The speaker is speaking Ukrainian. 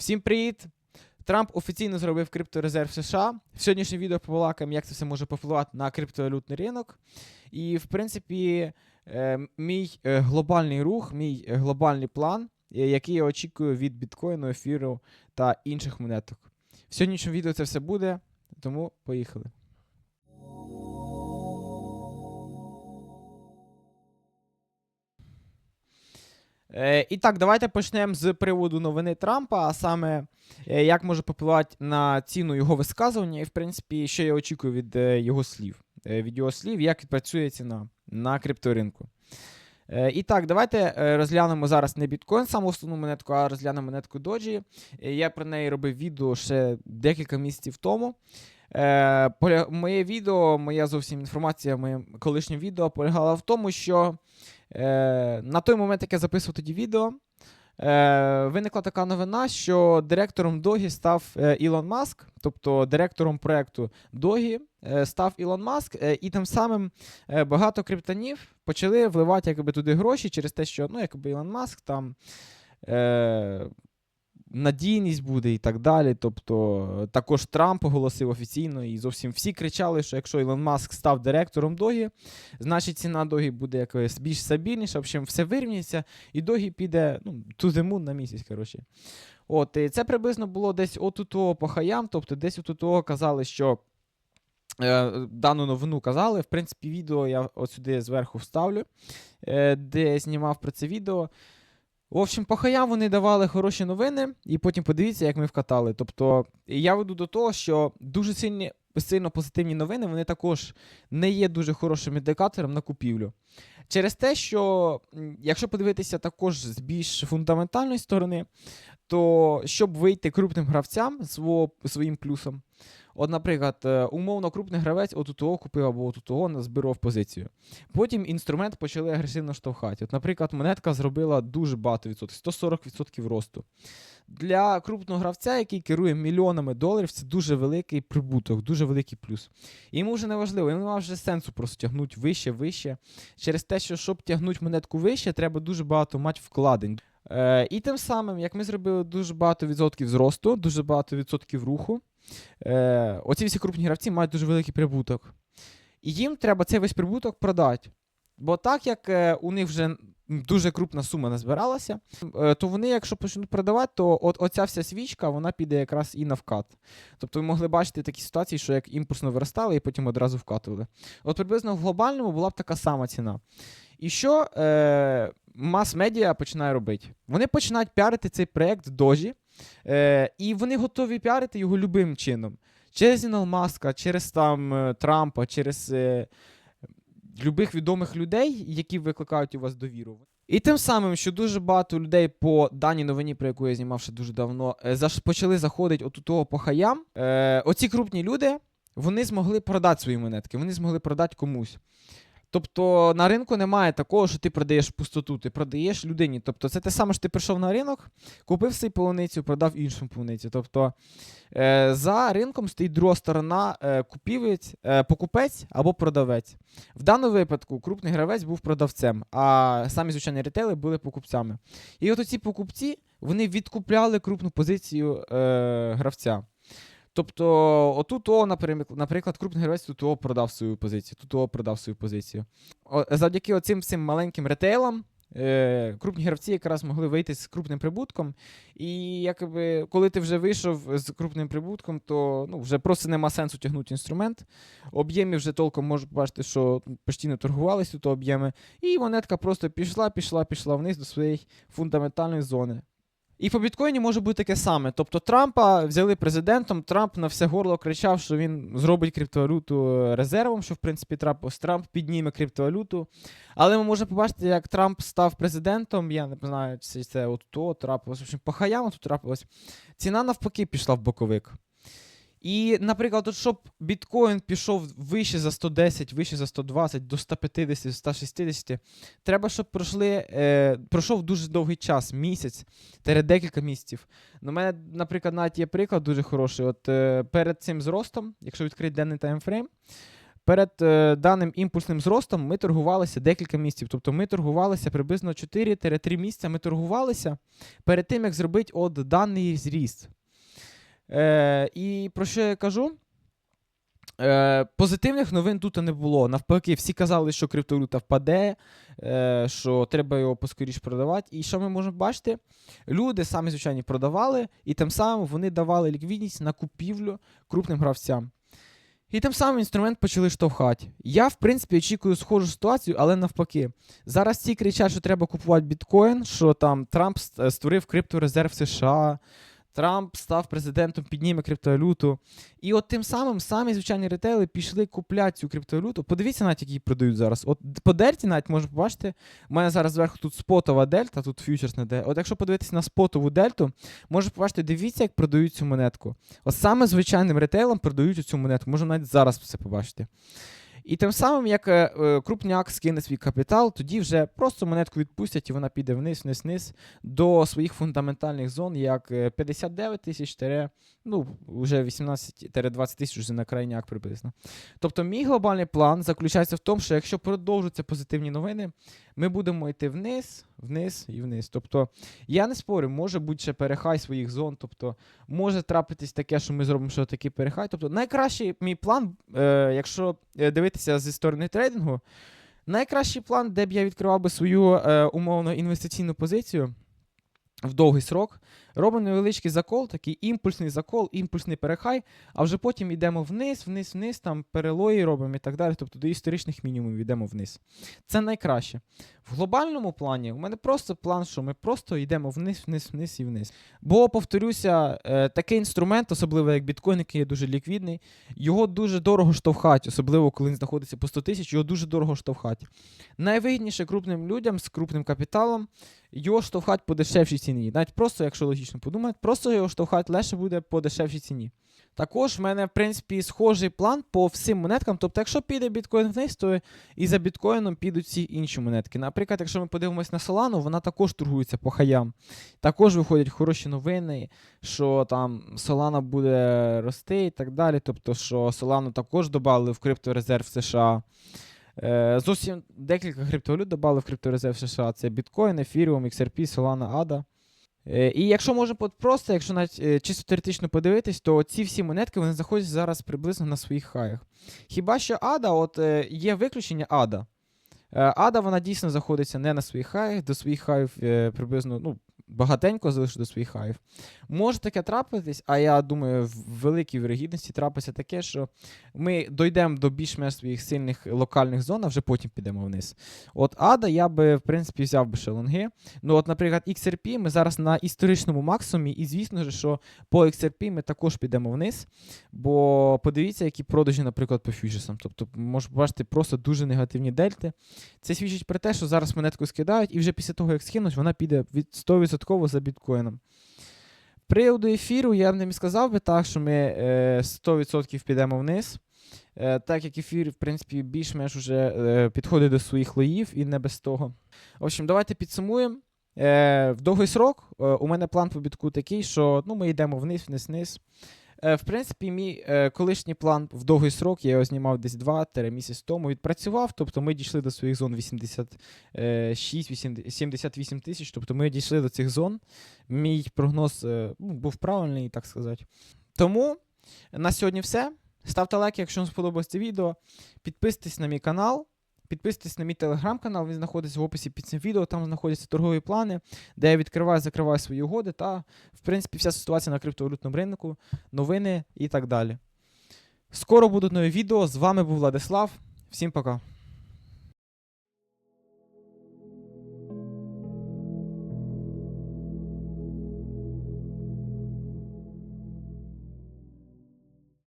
Всім привіт! Трамп офіційно зробив крипторезерв США. В сьогоднішньому відео побалакаємо, як це все може повпливати на криптовалютний ринок. І, в принципі, е, мій е, глобальний рух, мій е, глобальний план, який я очікую від біткоїну, ефіру та інших монеток. В сьогоднішньому відео це все буде, тому поїхали. Е, і так, давайте почнемо з приводу новини Трампа, а саме е, як може попливати на ціну його висказування, і в принципі, що я очікую від е, його слів. Е, від його слів, як працює ціна на крипторинку. Е, І так, давайте е, розглянемо зараз не біткоін, саму основну монетку, а розглянемо монетку Доджі. Е, Я про неї робив відео ще декілька місяців тому. Е, Моє відео, моя зовсім інформація, моє колишнє відео полягала в тому, що е, на той момент, як я записував тоді відео, е, виникла така новина, що директором Догі став е, Ілон Маск, тобто директором проекту Догі е, став Ілон Маск, е, і тим самим багато криптонів почали вливати якби, туди гроші через те, що ну, якби Ілон Маск там. Е, Надійність буде і так далі. Тобто, е, також Трамп оголосив офіційно, і зовсім всі кричали, що якщо Ілон Маск став директором Догі, значить ціна Догі буде якось більш стабільніша, в общем, все вирівняється, і Догі піде ну, the moon на місяць. коротше. От, і це приблизно було десь отут по хаям, тобто десь отут казали, що е, дану новину казали. В принципі, відео я от сюди зверху вставлю, е, де я знімав про це відео. В общем, по хаям вони давали хороші новини, і потім подивіться, як ми вкатали. Тобто, я веду до того, що дуже сильні, сильно позитивні новини вони також не є дуже хорошим індикатором на купівлю. Через те, що якщо подивитися також з більш фундаментальної сторони, то щоб вийти крупним гравцям свого, своїм плюсом, от, наприклад, е, умовно крупний гравець от у того купив або от у того назбирав позицію. Потім інструмент почали агресивно штовхати. От, наприклад, монетка зробила дуже багато відсотків, 140% росту. Для крупного гравця, який керує мільйонами доларів, це дуже великий прибуток, дуже великий плюс. Йому вже не важливо, йому немає вже сенсу просто тягнути вище, вище. Через те, що щоб тягнути монетку вище, треба дуже багато мати вкладень. Е, і тим самим, як ми зробили дуже багато відсотків зросту, дуже багато відсотків руху, е, оці всі крупні гравці мають дуже великий прибуток. І їм треба цей весь прибуток продати. Бо так як е, у них вже дуже крупна сума назбиралася, е, то вони, якщо почнуть продавати, то от оця вся свічка вона піде якраз і на вкат. Тобто ви могли бачити такі ситуації, що як імпульсно виростали і потім одразу вкатували. От приблизно в глобальному була б така сама ціна. І що е, мас-медіа починає робити? Вони починають піарити цей проект Дожі, е, і вони готові піарити його любим чином. Через Ілона Маска, через там е, Трампа, через е, любих відомих людей, які викликають у вас довіру. І тим самим, що дуже багато людей по даній новині, про яку я знімав ще дуже давно, е, почали заходити от у того по хаям. Е, оці крупні люди вони змогли продати свої монетки, вони змогли продати комусь. Тобто на ринку немає такого, що ти продаєш пустоту, ти продаєш людині. Тобто це те саме, що ти прийшов на ринок, купив свою полуницю, продав іншу полуницю. Тобто е, за ринком стоїть друга сторона е, купівець, е, покупець або продавець. В даному випадку крупний гравець був продавцем, а самі звичайні ретейли були покупцями. І от оці покупці вони відкупляли крупну позицію гравця. Тобто, отут, о, наприклад, крупний гравець тут продав свою позицію, тут о, продав свою позицію. Завдяки оцим всім маленьким ретейлам, е, крупні гравці якраз могли вийти з крупним прибутком. І якби, коли ти вже вийшов з крупним прибутком, то ну, вже просто нема сенсу тягнути інструмент. Об'ємів вже толком можу побачити, що постійно торгувалися тут об'єми. І монетка просто пішла, пішла, пішла вниз до своєї фундаментальної зони. І по біткоїні може бути таке саме. Тобто Трампа взяли президентом, Трамп на все горло кричав, що він зробить криптовалюту резервом, що в принципі трапилось. Трамп підніме криптовалюту. Але ми можемо побачити, як Трамп став президентом. Я не знаю, чи це от то трапилось. В общем, по хаяму тут трапилось. Ціна навпаки пішла в боковик. І, наприклад, от щоб біткоін пішов вище за 110, вище за 120, до 150, 160, треба, щоб пройшли, е, пройшов дуже довгий час, місяць, тере декілька місяців. У мене, наприклад, навіть є приклад дуже хороший. От е, перед цим зростом, якщо відкрити денний таймфрейм, перед е, даним імпульсним зростом ми торгувалися декілька місяців. Тобто ми торгувалися приблизно 4-3 місяця. Ми торгувалися перед тим, як зробити от даний зріст. Е, і про що я кажу? Е, позитивних новин тут не було. Навпаки, всі казали, що криптовалюта впаде, е, що треба його поскоріш продавати. І що ми можемо бачити? Люди самі, звичайно, продавали, і тим самим вони давали ліквідність на купівлю крупним гравцям. І тим самим інструмент почали штовхати. Я, в принципі, очікую схожу ситуацію, але навпаки. Зараз всі кричать, що треба купувати біткоін, що там Трамп створив крипторезерв США, Трамп став президентом, підніме криптовалюту. І от тим самим самі звичайні ретейли пішли купляти цю криптовалюту. Подивіться навіть, які її продають зараз. От по дельті навіть можна побачити, у мене зараз зверху тут спотова дельта, тут фьючерсна дельта. От якщо подивитися на спотову дельту, можна побачити, дивіться, як продають цю монетку. От саме звичайним ретейлом продають цю монетку. Можна навіть зараз все побачити. І тим самим, як е, е, крупняк скине свій капітал, тоді вже просто монетку відпустять і вона піде вниз, вниз, вниз до своїх фундаментальних зон, як е, 59 тисяч, ну, вже 18-20 тисяч вже на крайняк приблизно. Тобто, мій глобальний план заключається в тому, що якщо продовжуються позитивні новини, ми будемо йти вниз, вниз і вниз. Тобто, я не спорю, може бути ще перехай своїх зон. Тобто, може трапитись таке, що ми зробимо що такий перехай. Тобто, найкращий мій план, е, якщо е, дивитися зі сторони трейдингу, найкращий план, де б я відкривав би свою е, умовно інвестиційну позицію в довгий срок, робимо невеличкий закол, такий імпульсний закол, імпульсний перехай, а вже потім йдемо вниз, вниз, вниз, там перелої робимо і так далі. Тобто до історичних мінімумів йдемо вниз. Це найкраще. В глобальному плані у мене просто план, що ми просто йдемо вниз, вниз, вниз і вниз. Бо, повторюся, е, такий інструмент, особливо як біткоін, який є дуже ліквідний, його дуже дорого штовхать, особливо коли він знаходиться по 100 тисяч, його дуже дорого штовхать. Найвигідніше крупним людям з крупним капіталом його штовхать по дешевшій ціні. Навіть просто, якщо логічно подумати, просто його штовхать легше буде по дешевшій ціні. Також в мене, в принципі, схожий план по всім монеткам. Тобто, якщо піде біткоін вниз, то і за біткоїном підуть всі інші монетки. Наприклад, якщо ми подивимось на Solana, вона також торгується по хаям. Також виходять хороші новини, що там Solana буде рости і так далі. Тобто, що Solana також додали в крипторезерв США. Е, Зовсім декілька криптовалют додали в крипторезерв США. Це біткоін, Ethereum, XRP, Solana, ADA. Е, І якщо можна просто, якщо навіть е, чисто теоретично подивитись, то ці всі монетки вони знаходяться зараз приблизно на своїх хаях. Хіба що ада, от е, є виключення ада. Ада вона дійсно знаходиться не на своїх хаях, до своїх хаїв приблизно ну, багатенько залишить до своїх хаїв. Може таке трапитись, а я думаю, в великій вірогідності трапиться таке, що ми дійдемо до більш-менш своїх сильних локальних зон, а вже потім підемо вниз. От ADA я би, в принципі, взяв би ще лонги. Ну, от, наприклад, XRP ми зараз на історичному максимумі, і звісно ж, що по XRP ми також підемо вниз. Бо подивіться, які продажі, наприклад, по фьючерсам. Тобто, можна побачити просто дуже негативні дельти. Це свідчить про те, що зараз монетку скидають, і вже після того, як скинуть, вона піде від 100% за біткоїном. Приводу ефіру я б не сказав би так, що ми е, 100% підемо вниз. Е, так як ефір, в принципі, більш-менш уже е, підходить до своїх лоїв і не без того. В общем, давайте підсумуємо. Е, в довгий срок е, у мене план по бітку такий, що ну, ми йдемо вниз, вниз, вниз. Е, в принципі, мій е, колишній план в довгий срок, я його знімав десь 2-3 місяці тому, відпрацював. Тобто ми дійшли до своїх зон 86-78 тисяч. Тобто ми дійшли до цих зон. Мій прогноз е, ну, був правильний, так сказати. Тому на сьогодні все. Ставте лайк, якщо вам сподобалось це відео. Підписуйтесь на мій канал. Підписуйтесь на мій телеграм-канал, він знаходиться в описі під цим відео. Там знаходяться торгові плани, де я відкриваю, закриваю свої угоди та, в принципі, вся ситуація на криптовалютному ринку, новини і так далі. Скоро будуть нові відео. З вами був Владислав. Всім пока.